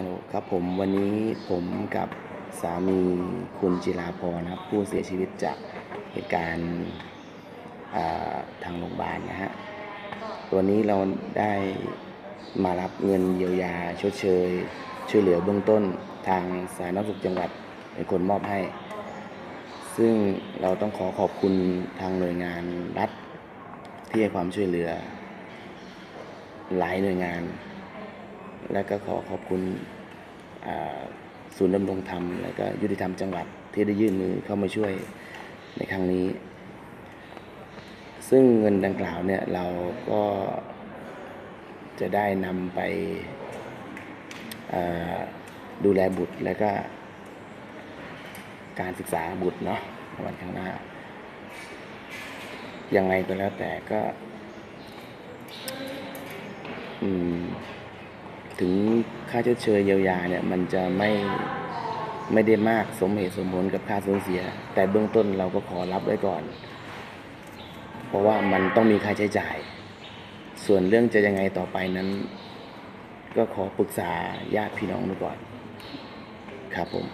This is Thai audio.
ฮัลโหลครับผมวันนี้ผมกับสามีคุณจิราพรนะครับผู้เสียชีวิตจากเหตุการณ์ทางโรงพยาบาลนะฮะวันนี้เราได้มารับเงินเยียวยาชดเชย ช่วยเหลือเบื้องต้นทางสาธารณสุขจังหวัดเป็นคนมอบให้ ซึ่งเราต้องขอขอบคุณทางหน่วยงานรัฐที่ให้ความช่วยเหลือ หลายหน่วยงาน และก็ขอขอบคุณศูนย์ดำรงธรรม และก็ยุติธรรมจังหวัดที่ได้ยื่นมือเข้ามาช่วยในครั้งนี้ ซึ่งเงินดังกล่าวเนี่ยเราก็จะได้นำไปดูแลบุตรและก็การศึกษาบุตรเนาะในวันข้างหน้า ยังไงก็แล้วแต่ก็ อืม ถึงค่าชดเชยเยียวยาเนี่ยมันจะไม่ไม่ได้มากสมเหตุสมผลกับค่าสูญเสีย แต่เบื้องต้นเราก็ขอรับไว้ก่อน เพราะว่ามันต้องมีค่าใช้จ่าย ส่วนเรื่องจะยังไงต่อไปนั้น ก็ขอปรึกษาญาติพี่น้องดูก่อน ครับผม